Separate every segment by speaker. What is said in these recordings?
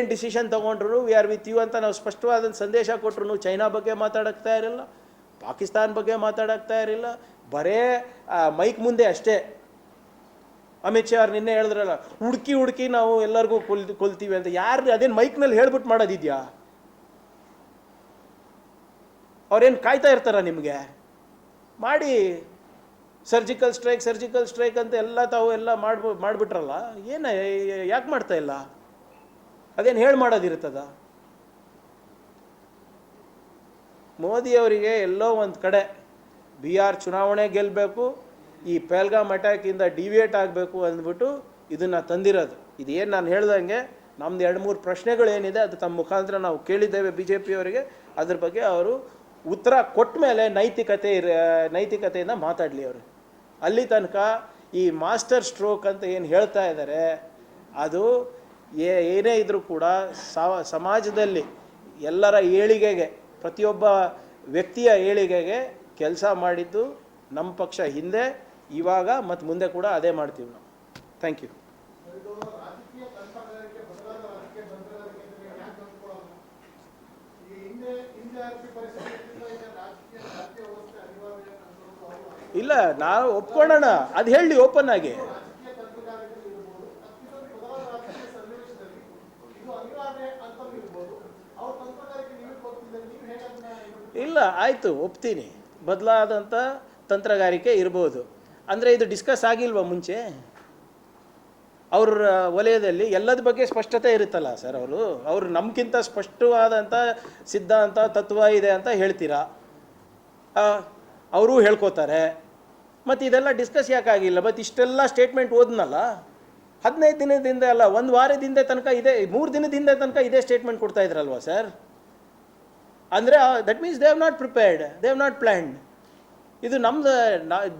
Speaker 1: ಏನು ಡಿಸಿಷನ್ ತೊಗೊಂಡ್ರು we are with you ಅಂತ ನಾವು ಸ್ಪಷ್ಟವಾದ ಸಂದೇಶ ಕೊಟ್ಟರು ಚೈನಾ ಬಗ್ಗೆ ಮಾತಾಡಕ್ತಾ ಇರಲಿಲ್ಲ, ಪಾಕಿಸ್ತಾನ ಬಗ್ಗೆ ಮಾತಾಡಕ್ತಾ ಇರಲಿಲ್ಲ, ಬರೇ ಮೈಕ್ ಮುಂದೆ ಅಷ್ಟೇ. ಅಮಿತ್ ಶಾ ಅವ್ರು ನಿನ್ನೆ ಹೇಳಿದ್ರಲ್ಲ, ಹುಡುಕಿ ಹುಡುಕಿ ನಾವು ಎಲ್ಲರಿಗೂ ಕೊಲ್, ಕೊಲ್ತೀವಿ ಅಂತ. ಯಾರು, ಅದೇನು ಮೈಕ್ನಲ್ಲಿ ಹೇಳ್ಬಿಟ್ಟು ಮಾಡೋದಿದ್ಯಾ? ಅವ್ರೇನು ಕಾಯ್ತಾ ಇರ್ತಾರ ನಿಮಗೆ? ಮಾಡಿ. ಸರ್ಜಿಕಲ್ ಸ್ಟ್ರೈಕ್ ಸರ್ಜಿಕಲ್ ಸ್ಟ್ರೈಕ್ ಅಂತ ಎಲ್ಲ ತಾವು ಎಲ್ಲ ಮಾಡ್ಬಿ, ಮಾಡಿಬಿಟ್ರಲ್ಲ? ಏನು, ಯಾಕೆ ಮಾಡ್ತಾ ಇಲ್ಲ? ಅದೇನು ಹೇಳಿ ಮಾಡೋದಿರ್ತದ ಮೋದಿಯವರಿಗೆ ಎಲ್ಲೋ ಒಂದು ಕಡೆ ಬಿ ಆರ್ ಚುನಾವಣೆ ಗೆಲ್ಲಬೇಕು ಈ ಪೆಲ್ಗಾಮ್ ಅಟ್ಯಾಕಿಂದ ಡಿವಿಯೇಟ್ ಆಗಬೇಕು ಅಂದ್ಬಿಟ್ಟು ಇದನ್ನು ತಂದಿರೋದು. ಇದೇನು ನಾನು ಹೇಳ್ದಂಗೆ ನಮ್ದು ಎರಡು ಮೂರು ಪ್ರಶ್ನೆಗಳೇನಿದೆ ಅದು ತಮ್ಮ ಮುಖಾಂತರ ನಾವು ಕೇಳಿದ್ದೇವೆ ಬಿ ಜೆ ಪಿಯವರಿಗೆ ಅದ್ರ ಬಗ್ಗೆ ಅವರು ಉತ್ತರ ಕೊಟ್ಟ ಮೇಲೆ ನೈತಿಕತೆ ನೈತಿಕತೆಯಿಂದ ಮಾತಾಡಲಿ ಅವರು. ಅಲ್ಲಿ ತನಕ ಈ ಮಾಸ್ಟರ್ ಸ್ಟ್ರೋಕ್ ಅಂತ ಏನು ಹೇಳ್ತಾ ಇದ್ದಾರೆ ಅದು ಏನೇ ಇದ್ರೂ ಕೂಡ ಸಮಾಜದಲ್ಲಿ ಎಲ್ಲರ ಏಳಿಗೆಗೆ, ಪ್ರತಿಯೊಬ್ಬ ವ್ಯಕ್ತಿಯ ಏಳಿಗೆಗೆ ಕೆಲಸ ಮಾಡಿದ್ದು ನಮ್ಮ ಪಕ್ಷ ಹಿಂದೆ, ಇವಾಗ ಮತ್ತು ಮುಂದೆ ಕೂಡ ಅದೇ ಮಾಡ್ತೀವಿ ನಾವು. ಥ್ಯಾಂಕ್ ಯು ಇಲ್ಲ, ನಾವು ಒಪ್ಕೊಳ್ಳೋಣ ಅದು ಹೇಳಿ ಓಪನ್ ಆಗಿ. ಇಲ್ಲ, ಆಯಿತು, ಒಪ್ತೀನಿ. ಬದಲಾದಂಥ ತಂತ್ರಗಾರಿಕೆ ಇರ್ಬೋದು. ಅಂದರೆ ಇದು ಡಿಸ್ಕಸ್ ಆಗಿಲ್ವಾ ಮುಂಚೆ? ಅವ್ರ ವಲಯದಲ್ಲಿ ಎಲ್ಲದ ಬಗ್ಗೆ ಸ್ಪಷ್ಟತೆ ಇರುತ್ತಲ್ಲ ಸರ್ ಅವರು? ಅವರು ನಮ್ಗಿಂತ ಸ್ಪಷ್ಟವಾದಂಥ ಸಿದ್ಧಾಂತ, ತತ್ವ ಇದೆ ಅಂತ ಹೇಳ್ತೀರಾ? ಅವರು ಹೇಳ್ಕೊತಾರೆ. ಮತ್ತು ಇದೆಲ್ಲ ಡಿಸ್ಕಸ್ ಯಾಕಾಗಿಲ್ಲ ಮತ್ತು ಇಷ್ಟೆಲ್ಲ ಸ್ಟೇಟ್ಮೆಂಟ್ ಓದ್ನಲ್ಲ? ಹದಿನೈದು ದಿನದಿಂದ ಅಲ್ಲ, ಒಂದು ವಾರದಿಂದ ತನಕ ಇದೆ, ಮೂರು ದಿನದಿಂದ ತನಕ ಇದೇ ಸ್ಟೇಟ್ಮೆಂಟ್ ಕೊಡ್ತಾ ಇದ್ರಲ್ವಾ ಸರ್ ಅಂದರೆ that means they have not prepared they have not planned ಇದು ನಮ್ದು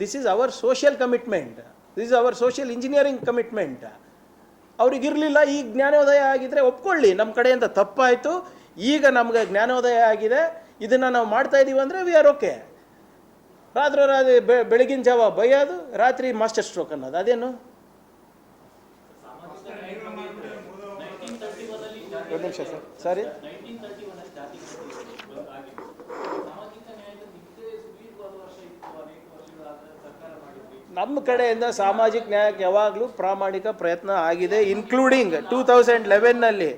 Speaker 1: this is our social commitment this is our social engineering commitment ಅವ್ರಿಗಿರಲಿಲ್ಲ ಈ ಜ್ಞಾನೋದಯ ಆಗಿದ್ರೆ ಒಪ್ಕೊಳ್ಳಿ ನಮ್ಮ ಕಡೆಯಿಂದ ತಪ್ಪಾಯಿತು, ಈಗ ನಮ್ಗೆ ಜ್ಞಾನೋದಯ ಆಗಿದೆ, ಇದನ್ನು ನಾವು ಮಾಡ್ತಾ ಇದ್ದೀವಿ ಅಂದರೆ ವಿ ಆರ್ ಓಕೆ ರಾತ್ರಿ ರಾತ್ರಿ ಬೆಳಗಿನ ಜಾವ ಬೈಯೋದು, ರಾತ್ರಿ ಮಾಸ್ಟರ್ ಸ್ಟ್ರೋಕ್ ಅನ್ನೋದು, ಅದೇನು? ಒಂದು ನಿಮಿಷ ಸರ್. ಸಾರಿ ನಮ್ಮ ಕಡೆಯಿಂದ ಸಾಮಾಜಿಕ ನ್ಯಾಯಕ್ಕೆ ಯಾವಾಗಲೂ ಪ್ರಾಮಾಣಿಕ ಪ್ರಯತ್ನ ಆಗಿದೆ ಇನ್ಕ್ಲೂಡಿಂಗ್ ಟೂ ತೌಸಂಡ್ ಲೆವೆನ್ನಲ್ಲಿ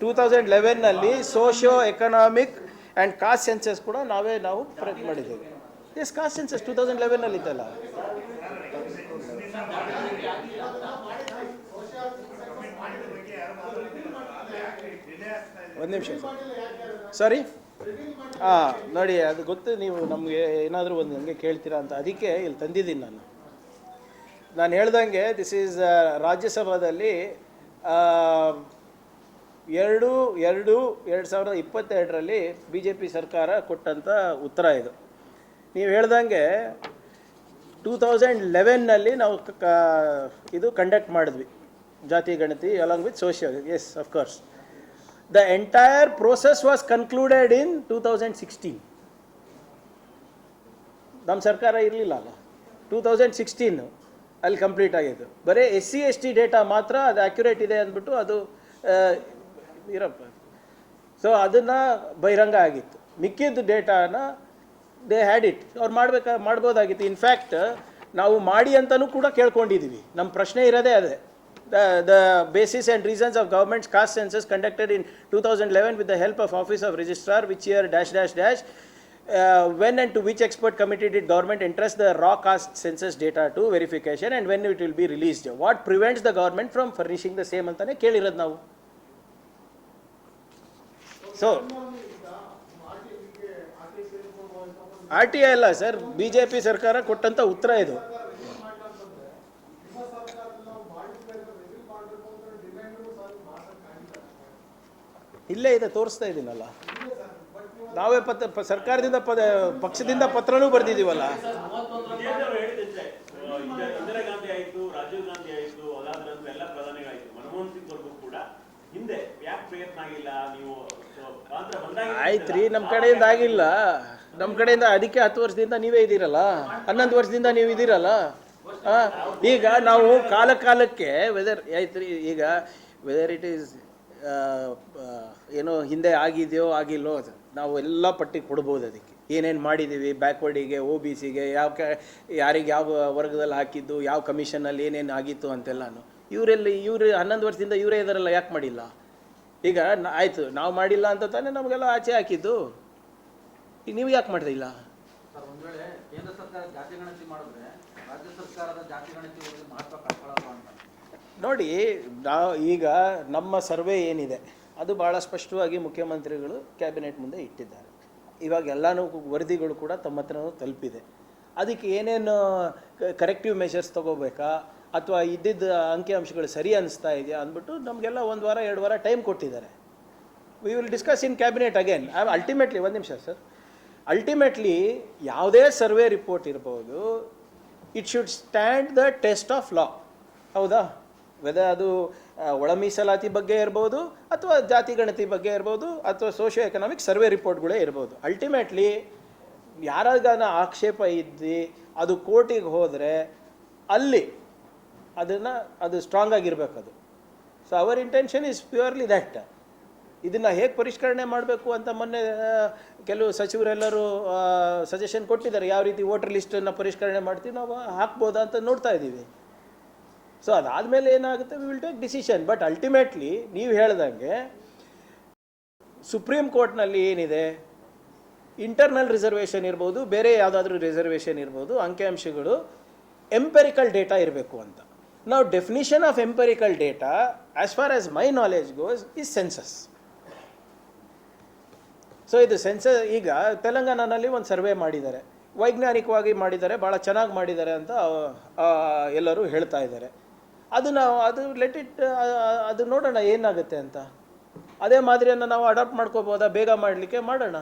Speaker 1: two thousand ಲೆವೆನ್ನಲ್ಲಿ socio economic and caste census ಕೂಡ ನಾವೇ ನಾವು ಪ್ರಯತ್ನ ಮಾಡಿದ್ದೇವೆ. Yes caste census two thousand ಲೆವೆನ್ನಲ್ಲಿ ಇತ್ತಲ್ಲ ಒಂದು ನಿಮಿಷ ಸಾರಿ. ಹಾಂ ನೋಡಿ, ಅದು ಗೊತ್ತು, ನೀವು ನಮಗೆ ಏನಾದರೂ ಒಂದು ನನಗೆ ಕೇಳ್ತೀರಾ ಅಂತ. ಅದಕ್ಕೆ ಇಲ್ಲಿ ತಂದಿದ್ದೀನಿ ನಾನು. ನಾನು ಹೇಳ್ದಂಗೆ ದಿಸ್ ಈಸ್ ರಾಜ್ಯಸಭಾದಲ್ಲಿ ಎರಡು ಎರಡು ಎರಡು ಸಾವಿರದ ಇಪ್ಪತ್ತೆರಡರಲ್ಲಿ ಬಿ ಜೆ ಪಿ ಸರ್ಕಾರ ಕೊಟ್ಟಂಥ ಉತ್ತರ ಇದು. ನೀವು ಹೇಳ್ದಂಗೆ ಟೂ ತೌಸಂಡ್ ಲೆವೆನ್ನಲ್ಲಿ ನಾವು ಇದು ಕಂಡಕ್ಟ್ ಮಾಡಿದ್ವಿ. ಜಾತಿ, ಗಣತಿ along with social yes of course process was concluded in two thousand sixteen ನಮ್ಮ ಸರ್ಕಾರ ಇರಲಿಲ್ಲ ಅಲ್ಲ. ಟೂ ತೌಸಂಡ್ ಸಿಕ್ಸ್ಟೀನು ಅಲ್ಲಿ ಕಂಪ್ಲೀಟ್ ಆಗಿದ್ದು. ಬರೀ S C S T data ಮಾತ್ರ ಅದು ಅಕ್ಯುರೇಟ್ ಇದೆ ಅಂದ್ಬಿಟ್ಟು ಅದು ಇರಪ್ಪ. ಸೊ ಅದನ್ನು ಬಹಿರಂಗ ಆಗಿತ್ತು. ಮಿಕ್ಕಿದ್ದು ಡೇಟಾನ ದೇ ಹ್ಯಾಡ್ ಇಟ್ ಅವ್ರು ಮಾಡ್ಬೇಕಾ, ಮಾಡ್ಬೋದಾಗಿತ್ತು. ಇನ್ಫ್ಯಾಕ್ಟ್ ನಾವು ಮಾಡಿ ಅಂತಲೂ ಕೂಡ ಕೇಳ್ಕೊಂಡಿದ್ದೀವಿ ನಮ್ಮ ಪ್ರಶ್ನೆ ಇರೋದೇ ಅದೇ. Basis and reasons of government's caste census conducted in two thousand eleven with the help of office of registrar which year dash dash dash uh, when and to which expert committee did government entrust the raw caste census data to verification and when it will be released? What prevents the government from furnishing the same antane kelirad now so R T I ಅಲ್ಲ sir B J P ಸರ್ಕಾರ ಕೊಟ್ಟಂತ ಉತ್ತರ ಇದು ಇಲ್ಲೇ ಇದೆ, ತೋರಿಸ್ತಾ ಇದ್ದೀನಲ್ಲ. ನಾವೇ ಪತ್ರ ಸರ್ಕಾರದಿಂದ ಪದ, ಪಕ್ಷದಿಂದ ಪತ್ರನೂ ಬರೆದಿದ್ದೀವಲ್ಲ.
Speaker 2: ಆಯ್ತು
Speaker 1: ರೀ ನಮ್ಮ ಕಡೆಯಿಂದ ಆಗಿಲ್ಲ. ನಮ್ಮ ಕಡೆಯಿಂದ ಅದಕ್ಕೆ ಹತ್ತು ವರ್ಷದಿಂದ ನೀವೇ ಇದ್ದೀರಲ್ಲ? ಹನ್ನೊಂದು ವರ್ಷದಿಂದ ನೀವು ಇದ್ದೀರಲ್ಲ? ಈಗ ನಾವು ಕಾಲ ಕಾಲಕ್ಕೆ ವೆದರ್ ಆಯ್ತು ರೀ ಈಗ ವೆದರ್ ಇಟ್ ಈಸ್ ಏನೋ ಹಿಂದೆ ಆಗಿದೆಯೋ ಆಗಿಲ್ಲೋ ಅದು. ನಾವು ಎಲ್ಲ ಪಟ್ಟಿ ಕೊಡ್ಬೋದು ಅದಕ್ಕೆ. ಏನೇನು ಮಾಡಿದ್ದೀವಿ? ಬ್ಯಾಕ್ವರ್ಡಿಗೆ, ಓ ಬಿ ಸಿಗೆ, ಯಾವ ಕ, ಯಾರಿಗೆ ಯಾವ ವರ್ಗದಲ್ಲಿ ಹಾಕಿದ್ದು, ಯಾವ ಕಮಿಷನಲ್ಲಿ ಏನೇನು ಆಗಿತ್ತು ಅಂತೆಲ್ಲಾನು. ಇವರೆಲ್ಲ, ಇವರು ಹನ್ನೊಂದು ವರ್ಷದಿಂದ ಇವರೇ ಇದರಲ್ಲ, ಯಾಕೆ ಮಾಡಿಲ್ಲ? ಈಗ ಆಯಿತು, ನಾವು ಮಾಡಿಲ್ಲ ಅಂತ ತಾನೇ ನಮಗೆಲ್ಲ ಆಚೆ ಹಾಕಿದ್ದು. ಈಗ ನೀವು ಯಾಕೆ
Speaker 3: ಮಾಡಿದಿಲ್ಲ ಕೇಂದ್ರ ಸರ್ಕಾರ ಜಾತಿ ಗಣತಿ ಮಾಡಿದ್ರೆ ರಾಜ್ಯ ಸರ್ಕಾರದ ಜಾತಿ ಗಣತಿ ಮಹತ್ವ ಅಂತ.
Speaker 1: ನೋಡಿ ನಾವು ಈಗ ನಮ್ಮ ಸರ್ವೆ ಏನಿದೆ, ಅದು ಭಾಳ ಸ್ಪಷ್ಟವಾಗಿ ಮುಖ್ಯಮಂತ್ರಿಗಳು ಕ್ಯಾಬಿನೆಟ್ ಮುಂದೆ ಇಟ್ಟಿದ್ದಾರೆ. ಇವಾಗ ಎಲ್ಲನೂ ವರದಿಗಳು ಕೂಡ ತಮ್ಮ ಹತ್ರನೂ ತಲುಪಿದೆ. ಅದಕ್ಕೆ ಏನೇನು ಕರೆಕ್ಟಿವ್ ಮೆಷರ್ಸ್ ತಗೋಬೇಕಾ, ಅಥವಾ ಇದ್ದಿದ್ದ ಅಂಕಿಅಂಶಗಳು ಸರಿ ಅನಿಸ್ತಾ ಇದೆಯಾ ಅಂದ್ಬಿಟ್ಟು ನಮಗೆಲ್ಲ ಒಂದು ವಾರ, ಎರಡು ವಾರ ಟೈಮ್ ಕೊಟ್ಟಿದ್ದಾರೆ. We will discuss in cabinet again ultimately ಒಂದು ನಿಮಿಷ ಸರ್. ಅಲ್ಟಿಮೇಟ್ಲಿ ಯಾವುದೇ ಸರ್ವೆ ರಿಪೋರ್ಟ್ ಇರ್ಬೋದು it should stand the test of law ಹೌದಾ? ವೆದರ್ ಅದು ಒಳ ಮೀಸಲಾತಿ ಬಗ್ಗೆ ಇರ್ಬೋದು ಅಥವಾ ಜಾತಿ ಗಣತಿ ಬಗ್ಗೆ ಇರ್ಬೋದು ಅಥವಾ ಸೋಷಿಯೋ ಎಕನಾಮಿಕ್ ಸರ್ವೆ ರಿಪೋರ್ಟ್ಗಳೇ ಇರ್ಬೋದು. ಅಲ್ಟಿಮೇಟ್ಲಿ ಯಾರಿಗಾನ ಆಕ್ಷೇಪ ಇದ್ದು, ಅದು ಕೋರ್ಟಿಗೆ ಹೋದರೆ ಅಲ್ಲಿ ಅದನ್ನು, ಅದು ಸ್ಟ್ರಾಂಗ್ ಆಗಿರ್ಬೇಕು ಅದು. So our intention is purely that ಇದನ್ನು ಹೇಗೆ ಪರಿಷ್ಕರಣೆ ಮಾಡಬೇಕು ಅಂತ ಮೊನ್ನೆ ಕೆಲವು ಸಚಿವರೆಲ್ಲರೂ ಸಜೆಷನ್ ಕೊಟ್ಟಿದ್ದಾರೆ. ಯಾವ ರೀತಿ ವೋಟರ್ ಲಿಸ್ಟನ್ನು ಪರಿಷ್ಕರಣೆ ಮಾಡ್ತೀವಿ, ನಾವು ಹಾಕ್ಬೋದಾ ಅಂತ ನೋಡ್ತಾ ಇದ್ದೀವಿ. ಸೊ ಅದಾದಮೇಲೆ ಏನಾಗುತ್ತೆ? We will take decision but ultimately ನೀವು ಹೇಳ್ದಂಗೆ ಸುಪ್ರೀಂ ಕೋರ್ಟ್ನಲ್ಲಿ ಏನಿದೆ? ಇಂಟರ್ನಲ್ ರಿಸರ್ವೇಷನ್ ಇರ್ಬೋದು, ಬೇರೆ ಯಾವುದಾದ್ರೂ ರಿಸರ್ವೇಷನ್ ಇರ್ಬೋದು, ಅಂಕಿಅಂಶಗಳು ಎಂಪೆರಿಕಲ್ ಡೇಟಾ ಇರಬೇಕು ಅಂತ. ನಾವು definition of empirical data as far as my knowledge goes is census so ಇದು ಸೆನ್ಸಸ್ ಈಗ ತೆಲಂಗಾಣನಲ್ಲಿ ಒಂದು ಸರ್ವೆ ಮಾಡಿದ್ದಾರೆ. ವೈಜ್ಞಾನಿಕವಾಗಿ ಮಾಡಿದ್ದಾರೆ ಭಾಳ ಚೆನ್ನಾಗಿ ಮಾಡಿದ್ದಾರೆ ಅಂತ ಎಲ್ಲರೂ ಹೇಳ್ತಾ ಇದ್ದಾರೆ. ಅದು ನಾವು, ಅದು ಲೆಟ್ ಇಟ್ ಅದು ನೋಡೋಣ ಏನಾಗುತ್ತೆ ಅಂತ. ಅದೇ ಮಾದರಿಯನ್ನು ನಾವು ಅಡಾಪ್ಟ್ ಮಾಡ್ಕೋಬೋದಾ, ಬೇಗ ಮಾಡಲಿಕ್ಕೆ ಮಾಡೋಣ.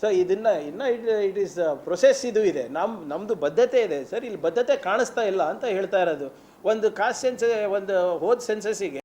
Speaker 1: ಸರ್ ಇದನ್ನು, ಇನ್ನು ಇಟ್ ಇಟ್ ಈಸ್ ಪ್ರೊಸೆಸ್ ಇದು ಇದೆ. ನಮ್ಮ ನಮ್ಮದು ಬದ್ಧತೆ ಇದೆ. ಸರ್, ಇಲ್ಲಿ ಬದ್ಧತೆ ಕಾಣಿಸ್ತಾ ಇಲ್ಲ ಅಂತ ಹೇಳ್ತಾ ಇರೋದು. ಒಂದು ಕಾಸ್ಟ್ ಸೆನ್ಸ್ ಒಂದು ಹೋದ ಸೆನ್ಸಸ್ಸಿಗೆ